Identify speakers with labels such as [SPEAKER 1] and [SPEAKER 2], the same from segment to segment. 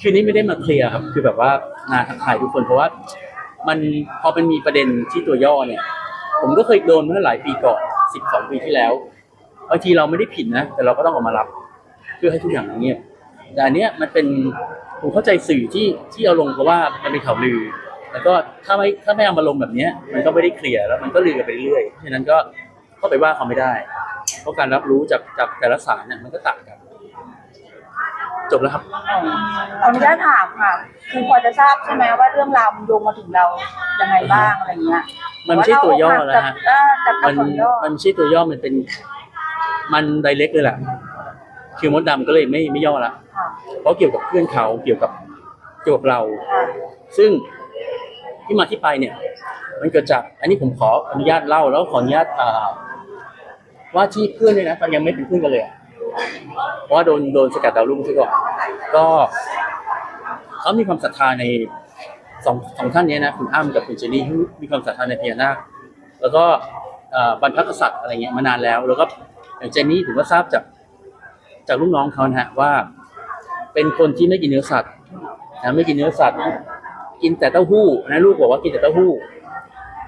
[SPEAKER 1] คือนี่ไม่ได้มาเคลียร์ครับ คือแบบว่ามาทักทายทุกคนเพราะว่า มันพอมันมีประเด็นที่ตัวย่อเนี่ย ผมก็เคยโดนเมื่อหลายปีก่อนสิบสองปีที่แล้วบางทีเราไม่ได้ผิดนะ แต่เราก็ต้องออกมารับ เพื่อให้ทุกอย่างเงียบแต่อันเนี้ยมันเป็นผมเข้าใจสื่อที่ที่เอาลงเพราะว่ามันเป็นข่าวลือ แล้วก็ถ้าไม่ถ้าไม่เอามาลงแบบเนี้ย มันก็ไม่ได้เคลียร์แล้วมันก็ลือกันไปเรื่อยฉะนั้นก็ก็ไปว่าเขาไม่ได้ เพราะการรับรู้จากจากแต่ละสารเนี่ยมันก็ต่างกัน จบแล้วครับ
[SPEAKER 2] ขออนุญาตถามค่ะคือพอจะทราบใช่ไหมว่าเรื่องราวมันโยงมาถึงเรายังไงบ้างอะไรเงี้ย
[SPEAKER 1] มันไม่ใช่ตัวย่อแล้วฮะ
[SPEAKER 2] เออแต่อั
[SPEAKER 1] มั
[SPEAKER 2] ก
[SPEAKER 1] น
[SPEAKER 2] ษรย่อ
[SPEAKER 1] มันไม่ใช่ตัวย่อมันเป็น มันไดเรกเลยแหละคือมดดำก็เลยไม่ไม่ย่อละ
[SPEAKER 2] ค่ะ
[SPEAKER 1] เพราะเกี่ยวกับเพื่อนเขาเกี่ยวกับเกี่ยวกับเรา
[SPEAKER 2] ค่ะ
[SPEAKER 1] ซึ่งที่มาที่ไปเนี่ย มันเกิดจากอันนี้ผมขออนุญาตเล่าแล้วขออนุญาตอ่าว่าที่เพื่อนเนี่ยนะตอนยังไม่เป็นเพื่อนกันเลยอะ เพราะว่าโดนโดนสกัดดาวรุ่งซะก่อนก็เขามีความศรัทธาในสองสองท่านนี้นะคุณอ้ำกับคุณเจนี่มีความศรัทธาในพญานาคแล้วก็บรรพกษัตริย์อะไรเงี้ยมานานแล้ว แล้วก็อย่างเจนี่ผมก็ทราบจากจากลูกน้องเขานะฮะว่า เป็นคนที่ไม่กินเนื้อสัตว์นะไม่กินเนื้อสัตว์ กินแต่เต้าหู้นะลูกบอกว่ากินแต่เต้าหู้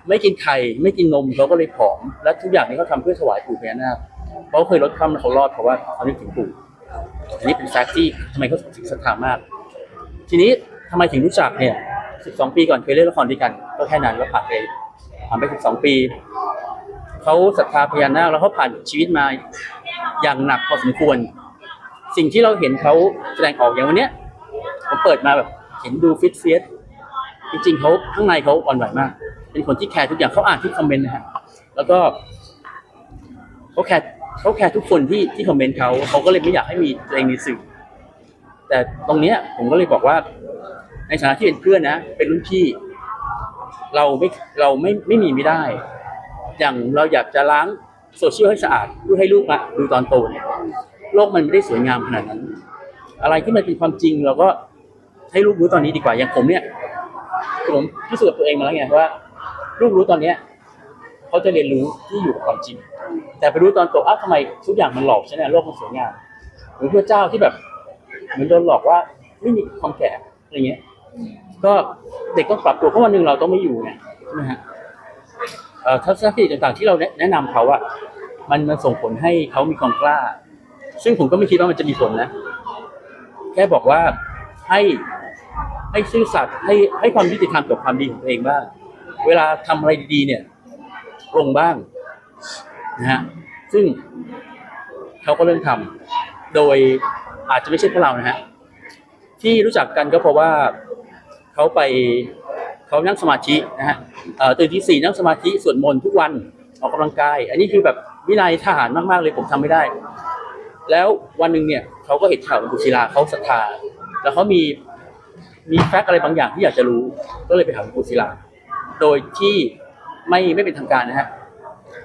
[SPEAKER 1] ไม่กินไข่ไม่กินนมเขาก็เลยผอม และทุกอย่างนี้เขาทำเพื่อถวายปู่พญานาค เขาเคยลดความเขารอดเพราะว่าเขานึกถึงปู่อันนี้เป็นแฟกต์ที่ทำไมเขาถึงศรัทธามาก ทีนี้ทำไมถึงรู้จักเนี่ย 12 ปีก่อนเคยเล่นละครด้วยกัน ก็แค่นั้นก็ผ่านไปผ่านไป 12 ปีเขาศรัทธาพญานาคแล้วเขาผ่านชีวิตมาอย่างหนักพอสมควร สิ่งที่เราเห็นเขาแสดงออกอย่างวันเนี้ยผมเปิดมาแบบเห็นดูฟิตเฟียสจริงๆเขาข้างในเขาอ่อนไหวมาก เป็นคนที่แคร์ทุกอย่างเขาอ่านทุกคอมเมนต์นะฮะแล้วก็เขาแคร์ เขาแคร์ทุกคนที่ที่คอมเมนต์เขาเขาก็เลยไม่อยากให้มีตัวเองในสื่อ แต่ตรงเนี้ยผมก็เลยบอกว่า ในฐานะที่เป็นเพื่อนนะ เป็นรุ่นพี่ เราไม่เราไม่ไม่มีไม่ได้ อย่างเราอยากจะล้างโซเชียลให้สะอาดเพื่อให้ลูกมาดูตอนโตเนี่ยโลกมันไม่ได้สวยงามขนาดนั้น อะไรที่มันเป็นความจริงเราก็ให้ลูกรู้ตอนนี้ดีกว่าอย่างผมเนี่ยผมพิสูจน์กับตัวเองมาแล้วไงว่า ลูกรู้ตอนเนี้ยเขาจะเรียนรู้ที่อยู่กับความจริง แต่ไปรู้ตอนโตอ้าวทำไมทุกอย่างมันหลอกฉันเนี่ยโลกมันสวยงามเหมือนพระเจ้าที่แบบเหมือนโดนหลอกว่าไม่มีความแก่อะไรเงี้ย ก็เด็กต้องปรับตัวเพราะวันหนึ่งเราต้องไม่อยู่ไงใช่ไหมฮะทัศนคติต่างๆ ที่เราแนะนำเขาอะมันมันส่งผลให้เขามีความกล้า ซึ่งผมก็ไม่คิดว่ามันจะมีผลนะ แค่บอกว่าให้ให้ซื่อสัตย์ให้ให้ความยุติธรรมกับความดีของตัวเองบ้าง เวลาทำอะไรดีๆเนี่ยลงบ้าง นะฮะซึ่งเขาก็เริ่มทำโดยอาจจะไม่ใช่พวกเรานะฮะที่รู้จักกันก็เพราะว่าเขาไปเขานั่งสมาธินะฮะเตื่นที่สี่นั่งสมาธิสวดมนต์ทุกวันออกกำลังกาย อันนี้คือแบบวินัยทหารมากๆเลยผมทำไม่ได้ แล้ววันหนึ่งเนี่ยเขาก็เห็นข่าวหลวงปู่ศิลาเขาศรัทธาแล้วเขามีมีแฟกต์อะไรบางอย่างที่อยากจะรู้ ก็เลยไปหาหลวงปู่ศิลา โดยที่ไม่ไม่เป็นทางการนะฮะ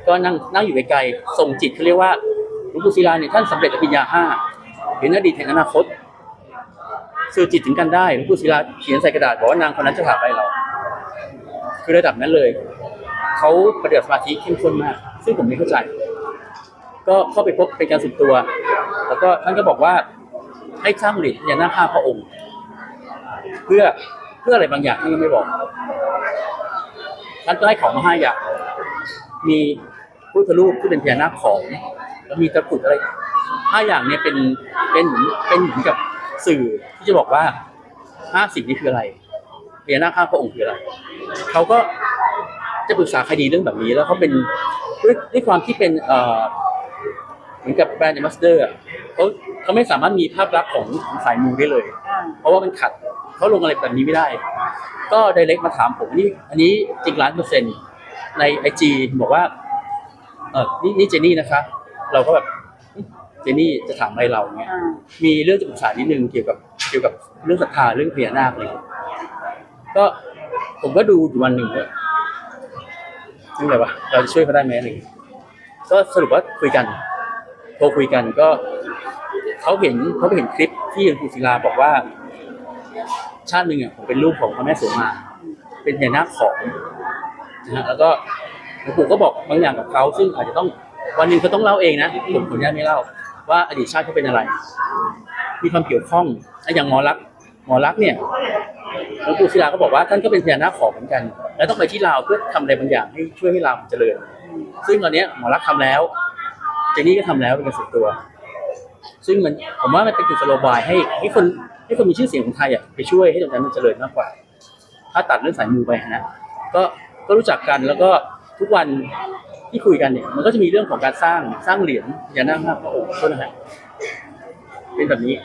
[SPEAKER 1] ก็นั่งนั่งอยู่ไกลๆส่งจิตเขาเรียกว่าหลวงปู่ศิลาเนี่ยท่านสำเร็จอภิญญาห้าเห็นอดีตแห่งอนาคตสื่อจิตถึงกันได้หลวงปู่ศิลาเขียนใส่กระดาษบอกว่านางคนนั้นจะถามอะไรเรา คือระดับนั้นเลยเขาปฏิบัติสมาธิเข้มข้นมาก ซึ่งผมไม่เข้าใจ ก็เข้าไปพบเป็นการสุดตัว แล้วก็ท่านก็บอกว่าให้สร้างเหรียญพญานาคห้าพระองค์ เพื่อเพื่ออะไรบางอย่างท่านก็ไม่บอกท่านก็ให้ของมาห้าอย่างมี พุทธรูปที่เป็นพญานาคของแล้วมีตะกรุดอะไรห้าอย่างเนี่ยเป็นเป็นเหมือนเป็นเหมือนกับสื่อที่จะบอกว่าห้าสิ่งนี้คืออะไรพญานาคห้าพระองค์คืออะไรเขาก็จะปรึกษาคดีเรื่องแบบนี้ แล้วเขาเป็นด้วยด้วยความที่เป็นเอ่อเหมือนกับแบรนด์ม a สเดอร์เขาเขาไม่สามารถมีภาพลักษณ์ของสายมูได้เลย เพราะว่ามันขัดเขาลงอะไรแบบนี้ไม่ได้ ก็ไดเรกมาถามผมนนี้อันนี้จริงล้านเปอร์เซ็นต์ในไอจีบอกว่า เออนี่นี่เจนี่นะคะ เราก็แบบเอ๊ะเจนี่จะถามอะไรเราเนี่ย
[SPEAKER 2] อ่า
[SPEAKER 1] มีเรื่องจะปรึกษานิดนึงเกี่ยวกับเกี่ยวกับเรื่องศรัทธาเรื่องพญานาคอะไรอย่างเลยก็ผมก็ดูอยู่วันหนึ่งว่าเรื่องอะไรวะเราจะช่วยเขาได้ไหมอะไรอย่างเงี้ยก็สรุปว่าคุยกันโทรคุยกันก็เขาเห็นเขาไปเห็นคลิปที่หลวงปู่ศิลาบอกว่า ชาติหนึ่งอะผมเป็นลูกของพระแม่โสมา เป็นพญานาคของนะฮะแล้วก็ หลวงปู่ก็บอกบางอย่างกับเขาซึ่งอาจจะต้องวันหนึ่งเขาต้องเล่าเองนะผมขออนุญาตไม่เล่า ว่าอดีตชาติเขาเป็นอะไร มีความเกี่ยวข้องอย่างหมอรักษ์หมอรักษ์เนี่ยหลวงปู่ศิลาก็บอกว่าท่านก็เป็นพญานาคขอเหมือนกัน แล้วต้องไปที่ลาวเพื่อทำอะไรบางอย่างให้ช่วยให้ลาวเจริญ ซึ่งตอนนี้หมอรักษณ์ทำแล้วเจนี่ก็ทำแล้วเป็นการส่วนตัว ซึ่งมันผมว่ามันเป็นกุศโลบายให้ให้คนให้คนมีชื่อเสียงของไทยอะไปช่วยให้ตรงนั้นมันเจริญมากกว่า ถ้าตัดเรื่องสายมูไปนะก็ก็รู้จักกันแล้วก็ ทุกวันที่คุยกันเนี่ยมันก็จะมีเรื่องของการสร้างสร้างเหรียญพญานาคห้าพระองค์ต้นนะฮะเป็นแบบนี้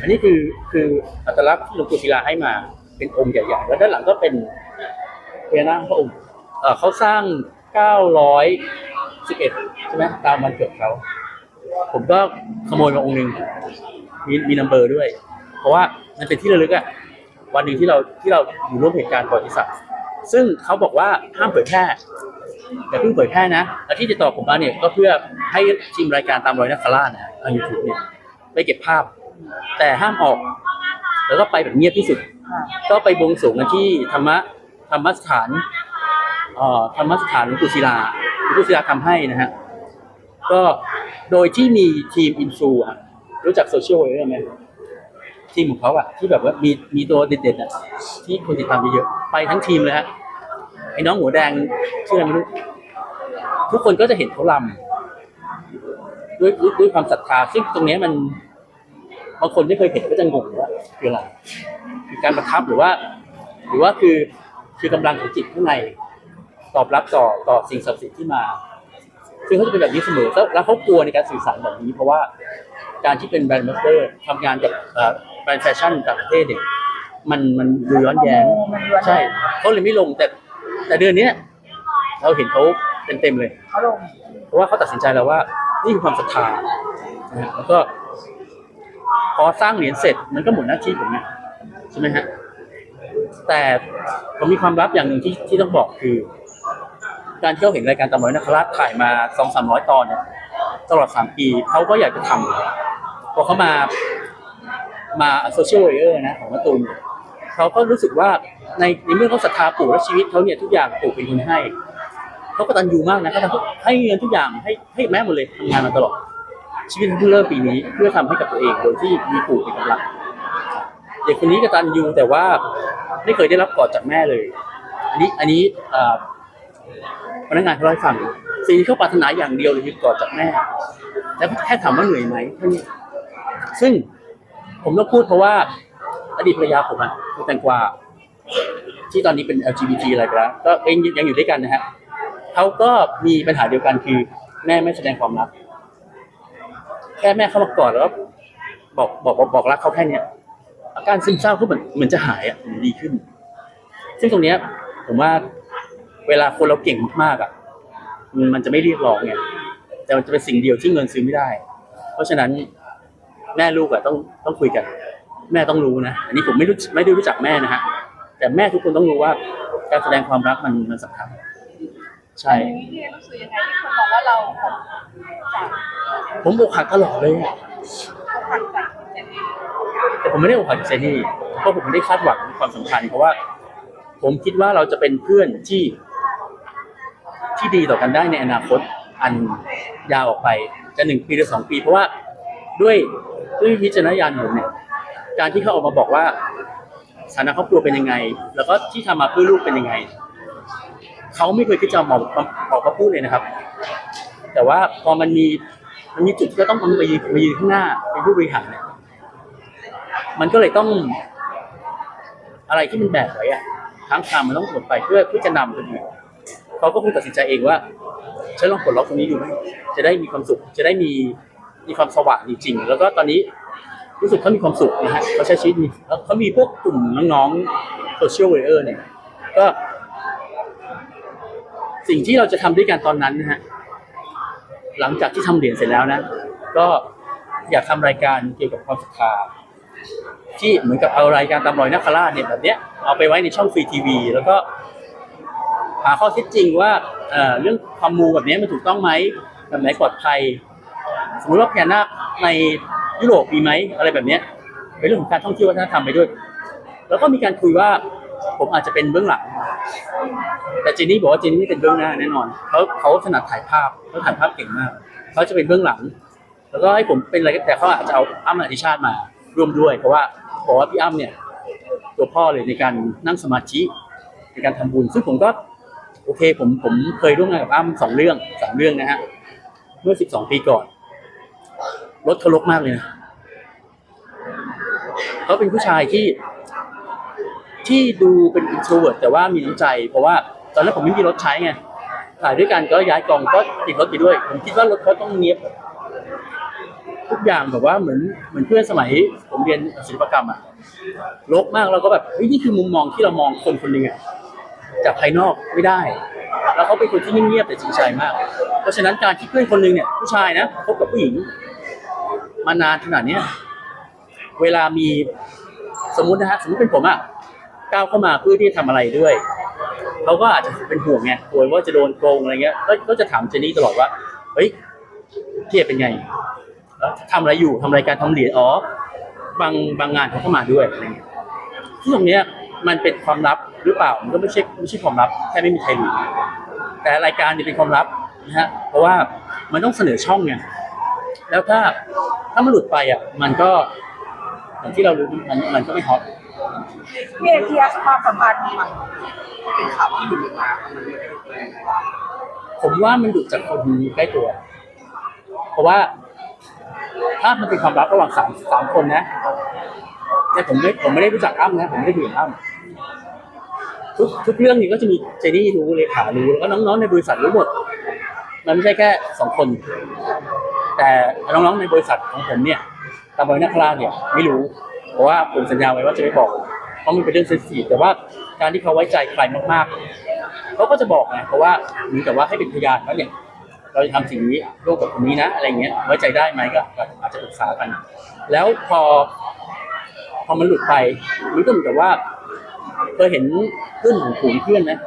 [SPEAKER 1] อันนี้คือคืออัตลักษณ์ที่หลวงปู่ศิลาให้มาเป็นองค์ใหญ่ๆแล้วด้านหลังก็เป็นพญานาคพระองค์เอ่อเขาสร้าง 911 ใช่ไหมตามวันเกิดเขาผมก็ขโมยมาองค์หนึ่งมีมีนัมเบอร์ด้วย เพราะว่ามันเป็นที่ระลึกอะ วันหนึ่งที่เราที่เราอยู่ร่วมเหตุการณ์ประวัติศาสตร์ซึ่งเขาบอกว่าห้ามเผยแพร่แต่เพิ่งเผยแพร่นะแล้วที่ติดต่อผมมาเนี่ยก็เพื่อให้ทีมรายการตามรอยนักคราชนะทางยูทูบเนี่ยไปเก็บภาพ แต่ห้ามออก แล้วก็ไปแบบเงียบที่สุด
[SPEAKER 2] ค่ะ
[SPEAKER 1] ก็ไปบวงสรวงกันที่ธรรมะธรรมสถานเอ่อธรรมสถานหลวงปู่ศิลาหลวงปู่ศิลาทำให้นะฮะก็โดยที่มีทีมอินฟูอะรู้จักโซเชียลเอร์ไหม ทีมของเขาอะที่แบบว่ามีมีตัวเด็ดๆอะที่คนติดตามเยอะๆไปทั้งทีมเลยฮะไอ้น้องหัวแดงชื่ออะไรไม่รู้ทุกคนก็จะเห็นเขาลำด้วยด้วยด้วยความศรัทธาซึ่งตรงเนี้ยมันบางคนไม่เคยเห็นก็จะงงว่าคืออะไรคือการประทับหรือว่า หรือว่าคือคือกำลังของจิตข้างในตอบรับต่อต่อสิ่งศักดิ์สิทธิ์ที่มา ซึ่งเขาจะเป็นแบบนี้เสมอแล้วเขากลัวในการสื่อสารแบบนี้ เพราะว่าการที่เป็นแบรนด์มาสเตอร์ทำงานกับบ รนด์แฟชั่นต่างประเทศเนี่ยมันมันดูย้อนแย้ง
[SPEAKER 2] มันย้อนแย้ง
[SPEAKER 1] ใช่เขาเลยไม่ลงแต่ แต่เดือนเนี้ยเราเห็นเขาเต็มๆเลย
[SPEAKER 2] เขาลง
[SPEAKER 1] เพราะว่าเขาตัดสินใจแล้วว่า นี่คือความศรัทธานะฮะแล้วก็ พอสร้างเหรียญเสร็จมันก็หมดหน้าที่ผมไงใช่ไหมฮะแต่ผมมีความลับอย่างหนึ่งที่ที่ต้องบอกคือ การที่เขาเห็นรายการตำรวจนคราชถ่ายมาสองสามร้อยตอนเนี่ยตลอดสามปีเขาก็อยากจะทำพอเขามา มาโซเชียลเวอร์นะของมาตูนเขาก็รู้สึกว่าในในเมื่อเขาศรัทธาปู่และชีวิตเขาเนี่ยทุกอย่างปู่เป็นคนให้เขาก็ตันยูมากนะเขาทำทให้เงินทุกอย่างให้ให้แม่หมดเลยทำงานมาตลอดชีวิตเพิ่งเริ่มปีนี้เพื่อทำให้กับตัวเองโดยที่มีปู่เป็นกำลังเด็กคนนี้กตันยูแต่ว่าไม่เคยได้รับกอดจากแม่เลย อันนี้อันนี้พนักงานเขาเล่าให้ฟังสิ่งที่เขาปรารถนาอย่างเดียวเลยคือกอดจากแม่แล้วแค่ถามว่าเหนื่อยไหมเท่านี้ซึ่ง ผมต้องพูดเพราะว่าอดีตภรรยาผมอะคุณแตงกวาที่ตอนนี้เป็น LGBT อะไรไปแล้วก็ยังยังอยู่ด้วยกันนะฮะเขาก็มีปัญหาเดียวกันคือ แม่ไม่แสดงความรัก แค่แม่เข้ามากอดแล้วก็บอกบอกบอกบอกรักเขาแค่เนี้ยอาการซึมเศร้าก็เหมือนเหมือนจะหายอะเหมือนดีขึ้น ซึ่งตรงเนี้ย ผมว่าเวลาคนเราเก่งมากๆอะมันมันจะไม่เรียกร้องไงแต่มันจะเป็นสิ่งเดียวที่เงินซื้อไม่ได้ เพราะฉะนั้น แม่ลูกอะต้องต้องคุยกัน แม่ต้องรู้นะอันนี้ผมไม่รู้ไม่ได้รู้จักแม่นะฮะแต่แม่ทุกคนต้องรู้ว่าการแสดงความรักมันมันสำคัญใช่
[SPEAKER 2] พี่รู้สึกยังไงที่คนบอกว่าเราจาก
[SPEAKER 1] ผมอกหักตลอดเลยอะ
[SPEAKER 2] ผ่านจากเจนนี่
[SPEAKER 1] แต่ผมไม่ได้อกหักจากเซนี่เพราะผมไม่ได้คาดหวังความสัมพันธ์เพราะว่า ผมคิดว่าเราจะเป็นเพื่อนที่ที่ดีต่อกันได้ในอนาคตอันยาวออกไปจะหนึ่งปีหรือสองปี เพราะว่าด้วย ด้วยวิจารณญาณผมเนี่ยการที่เขาออกมาบอกว่าสถานะครอบครัวเป็นยังไง แล้วก็ที่ทำมาเพื่อลูกเป็นยังไง เขาไม่เคยคิดจะบอกบอกเขาพูดเลยนะครับ แต่ว่าพอมันมีมันมีจุดที่ต้องมายืนมายืนข้างหน้าเป็นผู้บริหารเนี่ยมันก็เลยต้อง อะไรที่มันแบกไว้อะทั้งทางมันต้องหมดไปเพื่อเพื่อจะนำคนอื่นเขาก็คงตัดสินใจเองว่าฉันลองปลดล็อกตรงนี้ดูไหมจะได้มีความสุขจะได้มี มีความสว่างจริง ๆ แล้วก็ตอนนี้รู้สึกเขามีความสุขนะฮะเขาใช้ชีวิตมีแล้วเขามีพวกกลุ่มน้องๆโซเชียลเวอร์เนี่ย ก็ สิ่งที่เราจะทำด้วยกันตอนนั้นนะฮะหลังจากที่ทำเหรียญเสร็จแล้วนะ ก็อยากทำรายการเกี่ยวกับความศรัทธาที่เหมือนกับเอารายการตามรอยนักคราชเนี่ยแบบเนี้ยเอาไปไว้ในช่องฟรีทีวี แล้วก็ หาข้อเท็จจริงว่าเเรื่องความมูแบบเนี้ยมันถูกต้องไหมแบบไหนปลอดภัย สมมติว่าพญานาคในยุโรปมีไหมอะไรแบบเนี้ยเป็นเรื่องของการท่องเที่ยววัฒนธรรมไปด้วย แล้วก็มีการคุยว่าผมอาจจะเป็นเบื้องหลัง แต่เจนนี่บอกว่าเจนนี่เป็นเบื้องหน้าแน่นอนเขาเขาถนัดถ่ายภาพเขาถ่ายภาพเก่งมากเขาจะเป็นเบื้องหลัง แล้วก็ให้ผมเป็นอะไรก็แต่เขาอาจจะเอาอ้ำอธิชาติมาร่วมด้วย เพราะว่าบอกว่าพี่อ้ำเนี่ย ตัวพ่อเลยในการนั่งสมาธิในการทำบุญ ซึ่งผมก็โอเคผมผมเคยร่วมงานกับอ้ำสองเรื่องสามเรื่องนะฮะเมื่อสิบสองปีก่อน รถเขาลกมากเลยนะเขาเป็นผู้ชายที่ ที่ดูเป็นอินโทรเวิร์แต่ว่ามีน้ำใจ เพราะว่าตอนนั้นผมไม่มีรถใช้ไงถ่ายด้วยกันก็ย้ายกองก็ติดรถไปด้วย ผมคิดว่ารถเขาต้องเนียบทุกอย่างแบบว่าเหมือนเหมือนเพื่อนสมัย ผมเรียนศิลปกรรมอะรกมากเราก็แบบเฮ้ยนี่คือมุมมองที่เรามองคนคนหนึ่งอะจากภายนอกไม่ได้ แล้วเขาเป็นคนที่เงียบแต่จริงใจมาก เพราะฉะนั้นการที่เพื่อนคนหนึ่งเนี่ยผู้ชายนะคบกับผู้หญิง มานานขนาดเนี้ยเวลามีสมมุตินะฮะสมมติเป็นผมอะก้าวเข้ามาเพื่อที่จะทำอะไรด้วยเขาก็อาจจะเป็นห่วงไงกลัวว่าจะโดนโกงอะไรเงี้ยก็ก็จะถามเจนนี่ตลอดว่าเฮ้ยพี่เอกเป็นไงแล้วทำอะไรอยู่ทำรายการทำเหรียญอ๋อบางบางงานเขาก็มาด้วยอะไรเงี้ยที่ตรงเนี้ยมันเป็นความลับหรือเปล่ามันก็ไม่ใช่ไม่ใช่ความลับแค่ไม่มีใครรู้แต่รายการเนี่ยเป็นความลับนะฮะเพราะว่ามันต้องเสนอช่องไง แล้วถ้าถ้ามันหลุดไปอะ มันก็อย่างที่เรารู้มันมันก็ไม่ฮอต
[SPEAKER 2] พี่เอเคลียร์ความสัมพันธ์ค่ะ
[SPEAKER 3] เป็นข่าวที่หลุดมา
[SPEAKER 1] ผมว่ามันหลุดจากคนใกล้ตัว เพราะว่า ถ้ามันเป็นความลับระหว่างสามสามคนนะแต่ผมไม่ผมไม่ได้รู้จักอ้ำนะ ผมไม่ได้คุยกับอ้ำทุกทุกเรื่องนี้ก็จะมีเจนี่รู้เลขารู้แล้วก็น้องๆในบริษัทรู้หมด มันไม่ใช่แค่สองคน แต่น้องๆในบริษัทของผมเนี่ยตามบริษัทคลาเนี่ยไม่รู้ เพราะว่าผมสัญญาไว้ว่าจะไม่บอกเพราะมันเป็นเรื่องเซนซิทีฟแต่ว่าการที่เขาไว้ใจใครมากๆเขาก็จะบอกไงเพราะว่าเหมือนกับว่าให้เป็นพยานว่าเนี่ยเราจะทำสิ่งนี้ร่วมกับคนนี้นะ อะไรเงี้ยไว้ใจได้ไหมก็อาจจะปรึกษากัน แล้วพอพอมันหลุดไปรู้ก็เหมือนกับว่าเคยเห็นเพื่อนของห่วงเพื่อนนะ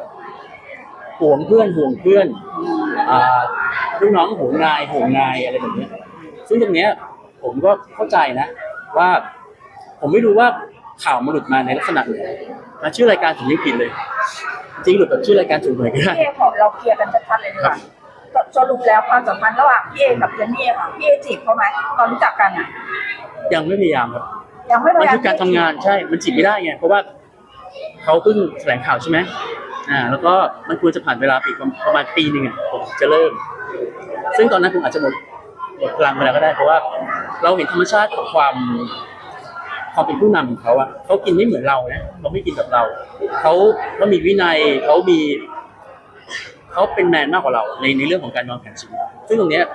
[SPEAKER 1] ห่วงเพื่อนห่วงเพื่อนอ่า ลูกน้องห่วงนายห่วงนายอะไรแบบเนี้ยซึ่งตรงเนี้ยผมก็เข้าใจนะ ว่า ผมไม่รู้ว่าข่าวมันหลุดมาในลักษณะไหนนะชื่อรายการผมยังผิดเลย จริงหลุดแบบชื่อรายการถูกหน่อยก็ได้
[SPEAKER 2] พี่เอขอเราเคลียร์กันชัดๆเลยดีกว่าสรุปแล้วความสัมพันธ์ระหว่างพี่เอกับเจนนี่ค่ะพี่เอจีบเขาไหมตอนรู้จักกันอะ
[SPEAKER 1] ยังไม่พยายามครับ
[SPEAKER 2] ยังไม่พ
[SPEAKER 1] มัน
[SPEAKER 2] ยายาม
[SPEAKER 1] คือการทำงานใช่ มันจีบไม่ได้ไง เพราะว่าเขาเพิ่งแถลงข่าวใช่ไหมอ่า แล้วก็มันควรจะผ่านเวลาไปอีกประมาณปีหนึ่งอะผมจะเริ่ม ซึ่งตอนนั้นผมอาจจะหมดหมดพลังไปแล้วก็ได้เพราะว่า เราเห็นธรรมชาติของความความเป็นผู้นำของเขาอะเขากินไม่เหมือนเรานะเขาไม่กินแบบเราเขาเขามีวินัยเขามีเขาเป็นแมนมากกว่าเรา ในในเรื่องของการวางแผนชีวิตซึ่งตรงเนี้ย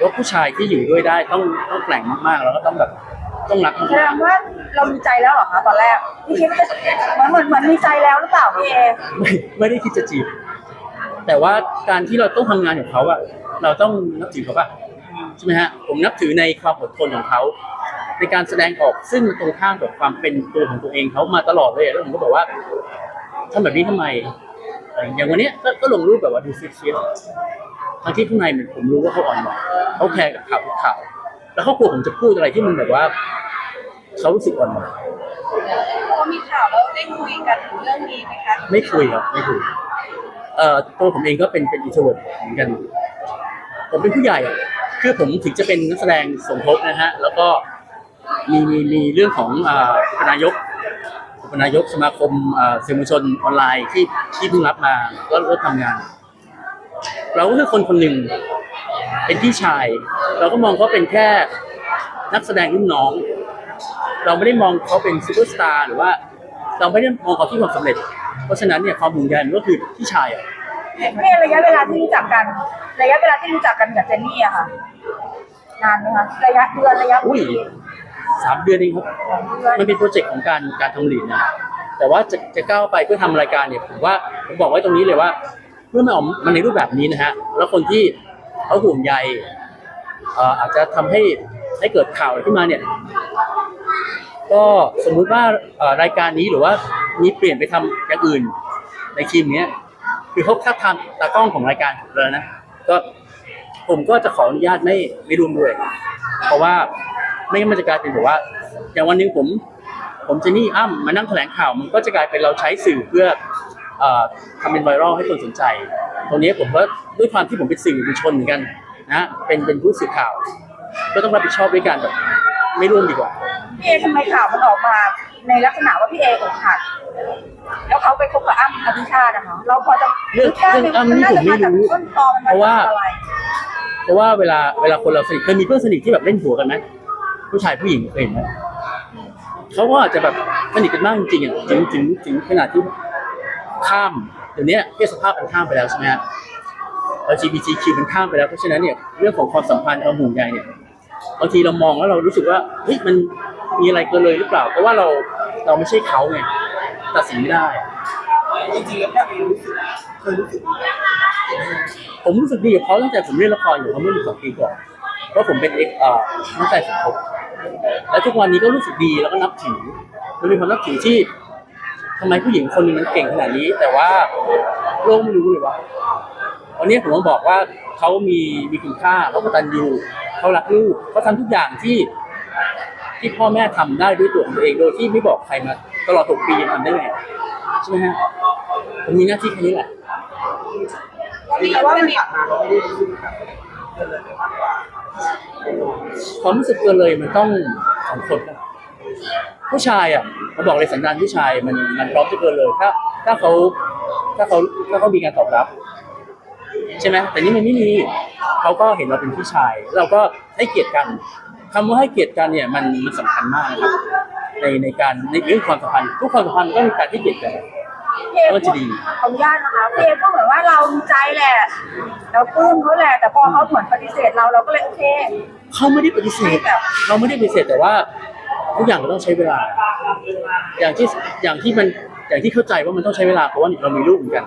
[SPEAKER 1] ว่าผู้ชายที่อยู่ด้วยได้ต้องต้องแกร่งมากๆ แล้วก็ต้องแบบต้องรัก
[SPEAKER 2] แส
[SPEAKER 1] มาก
[SPEAKER 2] ดงว่าเรามีใจแล้วเหรอคะตอนแรกพี่คิดว่ามันเหมือนเหมือนมีใจแล้วหรือเปล่าพี่เอ
[SPEAKER 1] ไม่ไม่ได้คิดจะจีบ แต่ว่าการที่เราต้องทำงานกับเขาอะเราต้องนับถือเขาปะใช่ไหมฮะผมนับถือในความอดทนของเขาในการแสดงออกซึ่งมันตรงข้ามกับความเป็นตัวของตัวเองเขามาตลอดเลยแล้วผมก็บอกว่าทำแบบนี้ทำไมอะไรอย่างวันเนี้ยก็ก็ลงรูปแบบว่าดูเฟียสๆทั้งที่ข้างในมันผมรู้ว่าเขาอ่อนไหวเขาแคร์กับข่าวทุกข่าว แล้วเขากลัวผมจะพูดอะไรที่มันแบบว่าเขารู้สึกอ่อนไหว
[SPEAKER 2] พอมีข่าวแล้วได้คุยกันถึงเรื่องนี้ไหมคะ
[SPEAKER 1] ไม่คุยครับไม่คุย เอ่อตัวผมเองก็เป็นเป็นอินโทรเวิร์เหมือนกัน ผมเป็นผู้ใหญ่อะคือผมถึงจะเป็นนักแสดงสมทบนะฮะ แล้วก็มีมีมีเรื่องของอ่าอุปนายกอุปนายกสมาคมอ่าสื่อมวลชนออนไลน์ที่ที่เพิ่งรับมาก็เริ่มทำงาน เราก็คือคนคนหนึ่งเป็นพี่ชาย เราก็มองเขาเป็นแค่นักแสดงรุ่นน้อง เราไม่ได้มองเขาเป็นซูเปอร์สตาร์หรือว่า เราไม่ได้มองเขาที่ความสำเร็จ เพราะฉะนั้นเนี่ยความห่วงใยมันก็คือพี่ชายอะ
[SPEAKER 2] พี่เอระยะเวลาที่รู้จักกัน ระยะเวลาที่รู้จักกันกับเจนนี่อะค่ะ นานไหมคะระยะเดือนระยะ
[SPEAKER 1] อุ้
[SPEAKER 2] ปี
[SPEAKER 1] ยสามเดือนเองครับ
[SPEAKER 2] สองเดือน
[SPEAKER 1] มันเป็นโปรเจกต์ของการการทำเหรียญนะ แต่ว่าจะจะก้าวไปเพื่อทำรายการเนี่ยผมว่าผมบอกไว้ตรงนี้เลยว่าเมื่อมันออกมาในรูปแบบนี้นะฮะแล้วคนที่เขาห่วงใยเอ่ออาจจะทำให้ให้เกิดข่าวอะไรขึ้นมาเนี่ย ก็สมมุติว่าเอ่อรายการนี้หรือว่ามีเปลี่ยนไปทำอย่างอื่น ในทีมเนี้ย คือเขาถ้าทำตากล้องของรายการเลยนะก็ผมก็จะขออนุญาตไม่ไม่ร่วมด้วย เพราะว่าไม่งั้นมันจะกลายเป็นแบบว่า อย่างวันหนึงผม ผมเจะนี่อ้ำมานั่งแถลงข่าวมันก็จะกลายเป็นเราใช้สื่อเพื่อเอ่อทำเป็นไวรัลให้คนสนใจ ตรงนี้ผมก็ด้วยความที่ผมเป็นสื่อมวลชนเหมือนกันนะเป็นเป็นผู้สื่อข่าว ก็ต้องรับผิดชอบด้วยกันแบบไม่ร่วมดีกว่า
[SPEAKER 2] พี่เอทำไมข่าวมันออกมาในลักษณะว่าพี่เออกหัก แล้วเขาไปคบกับอ้ำอภิชาตินะคะเราพอจะ
[SPEAKER 1] เรื่อง
[SPEAKER 2] ได้ไห
[SPEAKER 1] เรื่องอ้ำนี่ผมไม่รู้
[SPEAKER 2] ต้นตอมันมา
[SPEAKER 1] เพราะว่า
[SPEAKER 2] จากอะไร
[SPEAKER 1] เพราะว่าเวลาเวลาคนเราสนิทเคยมีเพื่อนสนิทที่แบบเล่นหัวกันไหมผู้ชายผู้หญิงเคยเห็นไหมเขาก็อาจจะแบบสนิทกันมากจริงๆอะถึงถึงถึงขนาดที่ข้ามเดี๋ยวนี้เพศสภาพมันข้ามไปแล้วใช่ไหมฮะ LGBTQ มันข้ามไปแล้วเพราะฉะนั้นเนี่ยเรื่องของความสัมพันธ์ความห่วงใยเนี่ยบางทีเรามองแล้วเรารู้สึกว่าเฮ้ยมัน มีอะไรเกินเลยหรือเปล่า เพราะว่าเราเราไม่ใช่เขาไงตัดสินไม่ได้
[SPEAKER 3] จริงๆแล้วพี่เอรู้สึกเคยรู้สึก
[SPEAKER 1] ผมรู้สึกดีกับเขาตั้งแต่ผมเล่นละครอยู่เขาเมื่อสองปีก่อนเพราะผมเป็นเอกเอ่อนักแต่สมทบและทุกวันนี้ก็รู้สึกดีแล้วก็นับถือมันมีความนับถือที่ทำไมผู้หญิงคนหนึงมันเก่งขนาดนี้ แต่ว่าโลกไม่รู้เลยว่าวันนี้ผมต้องบอกว่าเขามีมีคุณค่าเขากตัญญูเขารักลูกเขาทำทุกอย่างที่ ที่พ่อแม่ทำได้ด้วยตัวของตัวเองโดยที่ไม่บอกใครมาตลอดหกปียังทำได้ไงใช่ไหมฮะผมมีหน้าที่แค่นี้แหละ
[SPEAKER 3] จริงๆว่าที่ผ่านมาเราไม่ได้รู้สึกแบบเกินเลยไปมากกว่า
[SPEAKER 1] ความรู้สึกเกินเลยมันต้องสองคนนะผู้ชายอะผมบอกเลยสัญญาณผู้ชายมันมันพร้อมจะเกินเลยถ้า ถ้าเขาถ้าเขาถ้าเขามีการตอบรับ ใช่ไหมแต่นี่มันไม่มีเขาก็เห็นเราเป็นผู้ชาย เราก็ให้เกียรติกัน คำว่าให้เกียรติกันเนี่ยมันมันสำคัญมากนะครับในในการในเรื่องความสัมพันธ์ทุกความสัมพันธ์ก็มีการให้เกียรติกัน
[SPEAKER 2] พี่เอ
[SPEAKER 1] ก็จะดี
[SPEAKER 2] ขออนุญาตนะคะพี่เอก็เหมือนว่าเรามีใจแหละเราปลื้มเขาแหละ แต่พอเขาเหมือนปฏิเสธเราเราก็เลยโอเค
[SPEAKER 1] เขาไม่ได้ปฏิเสธเขาไม่ได้ปฏิเสธแต่ว่าทุกอย่างมันต้องใช้เวลา อย่างที่อย่างที่มันอย่างที่เข้าใจว่ามันต้องใช้เวลาเพราะว่าเรามีลูกเหมือนกัน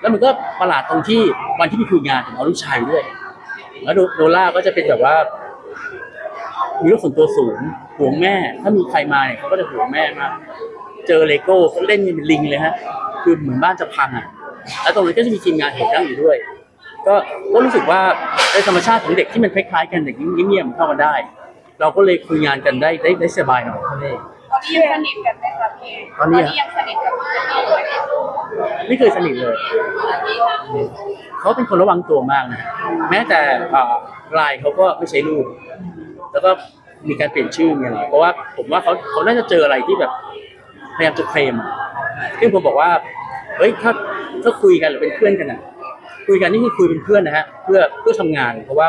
[SPEAKER 1] แล้วมันก็ประหลาดตรงที่วันที่ไปคุยงานผมเอาลูกชายด้วย แล้วโดโดล่าก็จะเป็นแบบว่า มีลูกส่วนตัวสูงห่วงแม่ ถ้ามีใครมาเนี่ยเขาก็จะห่วงแม่มากเจอเลโก้เขาเล่นกันเป็นลิงเลยฮะ คือเหมือนบ้านจะพังอะ แล้วตรงนี้นก็จะมีทีมงานเห็นนั่งอยู่ด้วย ก็ก็รู้สึกว่าในธรรมชาติของเด็กที่มันคล้ายๆกันเด็กเงียบๆเข้ากันได้ เราก็เลยคุยงานกันได้ได้ได้สบายหน่อยเท่านั้นเอง
[SPEAKER 2] ตอนนี้ยังสนิทกันไหมคะพี่
[SPEAKER 1] ตอนนี้อะ
[SPEAKER 2] ยังสนิทกับพี่เออยู่ไหม
[SPEAKER 1] ไม่เคยสนิทเลย เขาเป็นคนระวังตัวมากนะ แม้แต่อ่าไลน์เขาก็ไม่ใช้รูป แล้วก็มีการเปลี่ยนชื่อมีอะไรเพราะว่าผมว่าเขาเขาน่าจะเจออะไรที่แบบพยายามจะเคลมซึ่งผมบอกว่าเฮ้ยถ้าถ้าคุยกันหรือเป็นเพื่อนกันอะคุยกันนี่คือคุยเป็นเพื่อนนะฮะเพื่อเพื่อทำงาน เพราะว่า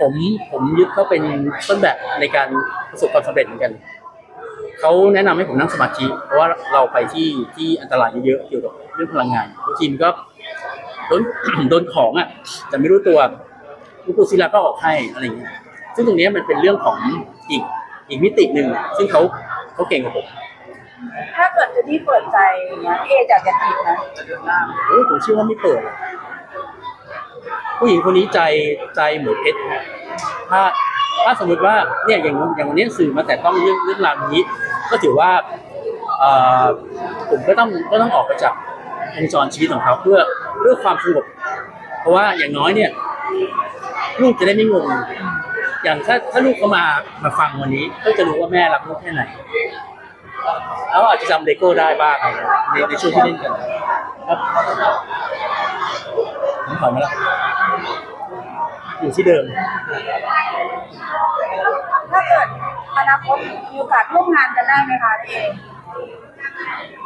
[SPEAKER 1] ผมผมยึดเขาเป็นต้นแบบในการประสบความสำเร็จเหมือนกันเขาแนะนำให้ผมนั่งสมาธิเพราะว่าเราไปที่ที่อันตรายเยอะๆเกี่ยวกับเรื่องพลังงานทีมก็โดนโดนของอะแต่ไม่รู้ตัวลูกศิลาก็ออกให้อะไรอย่างเงี้ย ซึ่งตรงเนี้ยมันเป็นเรื่องของอีกอีกมิติหนึ่งซึ่งเขาเขาเก่งกว่าผม
[SPEAKER 2] ถ้าเกิดเจะนี่เปิดใจอย่างเงี้ยพี่เออยากจะจีบนะ
[SPEAKER 3] จะเดินหน้า
[SPEAKER 1] โอ้ยผมเชื่อว่าไม่เปิด ผู้หญิงคนนี้ใจใจเหมือนเพชรฮะถ้าถ้าสมมติว่าเนี่ยอย่างอย่างวันนี้สื่อมาแต่ต้องเรื่องเรื่องราวนี้ ก็ถือว่าเอ่อผมก็ต้องก็ต้องออกไปจากวงจรชีวิตของเขาเพื่อเพื่อความสงบเพราะว่าอย่างน้อยเนี่ย ลูกจะได้ไม่งง อย่างถ้าถ้าลูกเขามามาฟังวันนี้ก็จะรู้ว่าแม่รักลูกแค่ไหนแล้วอาจจะจำเลโก้ได้บ้างอะไรในในช่วงที่เล่นกันครับผมถอยมาแล้วอยู่ที่เดิม
[SPEAKER 2] ถ้าเกิดอนาคตมีโอกาสร่วมงานกันได้ไหมคะพี่เอ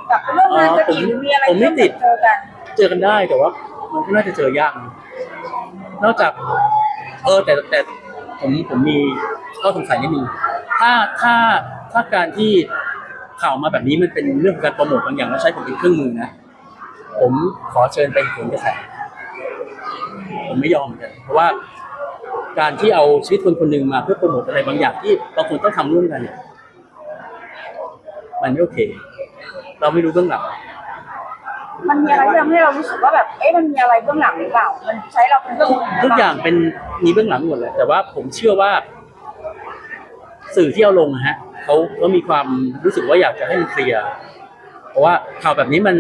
[SPEAKER 2] แบบร่วมงานกันอีกหรือมีอะไร
[SPEAKER 1] ผมไม่ติด
[SPEAKER 2] เจอกัน
[SPEAKER 1] เจอกันได้แต่ว่า มันก็น่าจะเจอยากนะนอกจาก เออแต่แต่ ผมผมมีข้อสงสัยนิดนึงถ้าถ้าถ้าการที่ข่าวมาแบบนี้มันเป็นเรื่องของการโปรโมทบางอย่างแล้วใช้ผมเป็นเครื่องมือนะผมขอเชิญไปผลกระแสผมไม่ยอมเหมือนกัน เพราะว่าการที่เอาชีวิตคนคนหนึ่งมาเพื่อโปรโมทอะไรบางอย่างที่บางคนต้องทำร่วมกันเนี่ยมันไม่โอเค เราไม่รู้เบื้องหลัง
[SPEAKER 2] มันมีอะไรที่ทำให้เรารู้สึกว่าแบบเอ๊ะมันมีอะไรเบื้องหลังหรือเปล่า มันใช้เราเป็นเครื่องมือ
[SPEAKER 1] ทุกอย่างเป็นมีเบื้องหลังหมดเลยแต่ว่าผมเชื่อว่า สื่อที่เอาลงนะฮะเขาเขามีความรู้สึกว่าอยากจะให้มันเคลียร์เพราะว่าข่าวแบบนี้มัน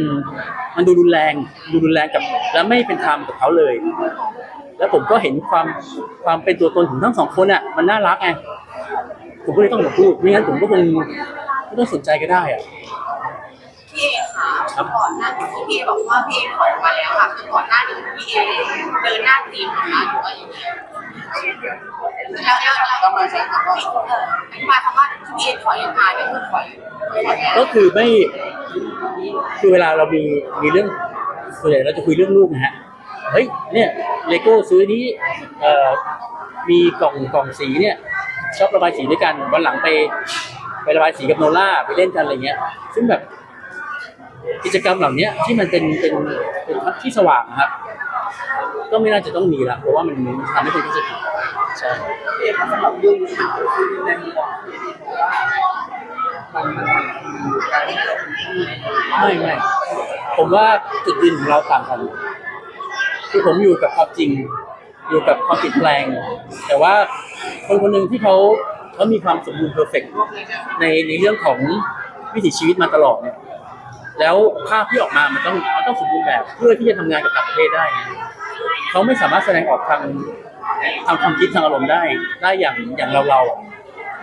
[SPEAKER 1] มันดูรุนแรงดูรุนแรงกับ และไม่เป็นธรรมกับเขาเลย แล้วผมก็เห็นความความเป็นตัวตนของทั้งสองคนอะ มันน่ารักไงผมก็เลยต้องมาพูดไม่งั้นผมก็คงไม่ต้องสนใจก็ได้อะ
[SPEAKER 2] พี่เอ
[SPEAKER 1] ครับ
[SPEAKER 4] ก่อนหน้าที่พี่เอบอกว่าพี่เอถอยออกมาแล้วค่ะคือก่อนหน้านี้พี่เอเดินหน้าทีมนะคะหรือว่าอย่างไรแล้วแล้วแล้วก็มาใช้คำว่าเอออธิบายคำว่าที่พี่เอถอยออกมาเนี่ยคือถอยถอยแล้ว
[SPEAKER 1] ก็คือไม่คือเวลาเรามีมีเรื่องส่วนใหญ่เราจะคุยเรื่องลูกนะฮะเฮ้ยเนี่ยเลโก้ซื้อนี้เอ่อมีกล่องกล่องสีเนี่ยชอบระบายสีด้วยกันวันหลังไปไประบายสีกับโนล่าไปเล่นกันอะไรเงี้ย ซึ่งแบบ กิจกรรมเหล่านี้ที่มันเป็นเป็นเป็นที่สว่างนะครับ ก็ไม่น่าจะต้องมีละเพราะว่ามันมันทำให้คนเข้าใจผิดใช่
[SPEAKER 3] เองสำหรับยุงข่าวคือในมุมมองมัน
[SPEAKER 1] ไม่ไม่ผมว่าจุดยืนของเราต่างกันคือผมอยู่กับความจริง อยู่กับความผิดแปลง แต่ว่าคนคนหนึ่งที่เขาเขามีความสมบูรณ์เพอร์เฟกในในเรื่องของวิถีชีวิตมาตลอดเนี่ย แล้วภาพที่ออกมามันต้องมันต้องสมบูรณ์แบบเพื่อที่จะทำงานกับต่างประเทศได้ไงเขาไม่สามารถแสดงออกทางทางความคิดทางอารมณ์ได้ได้อย่างอย่างเราเรา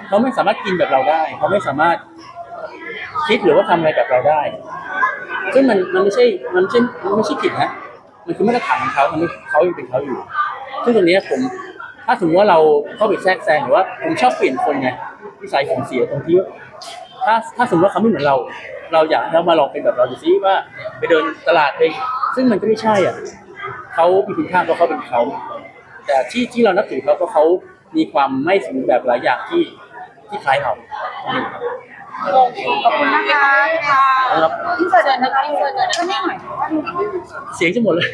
[SPEAKER 1] เขาไม่สามารถกินแบบเราได้ เขาไม่สามารถคิดหรือว่าทำอะไรแบบเราได้ ซึ่งมันมันไม่ใช่มันไม่ใช่มันไม่ใช่ผิดนะมันคือมาตรฐานของเขามันเขายังเป็นเขาอยู่ ซึ่งตรงนี้ผมถ้าสมมติว่าเราเข้าไปแทรกแซงหรือว่าผมชอบเปลี่ยนคนไงนิสัยผมเสียตรงที่ว่า ถ้าถ้าสมมติว่าเขาไม่เหมือนเรา เราอยากให้เขามาลองเป็นแบบเราดูซิว่าไปเดินตลาดเองซึ่งมันก็ไม่ใช่อะเขามีคุณค่าเพราะเขาเป็นเขา แต่ที่ที่เรานับถือเขาเพราะเขามีความไม่สมบูรณ์แบบหลายอย่างที่ที่คล้ายเขา
[SPEAKER 2] ขอบคุณนะคะค
[SPEAKER 1] รับ
[SPEAKER 2] ที่เจอนะคะที่เจอนะคะก็นี่หม่
[SPEAKER 1] เสียงจะหมดเลย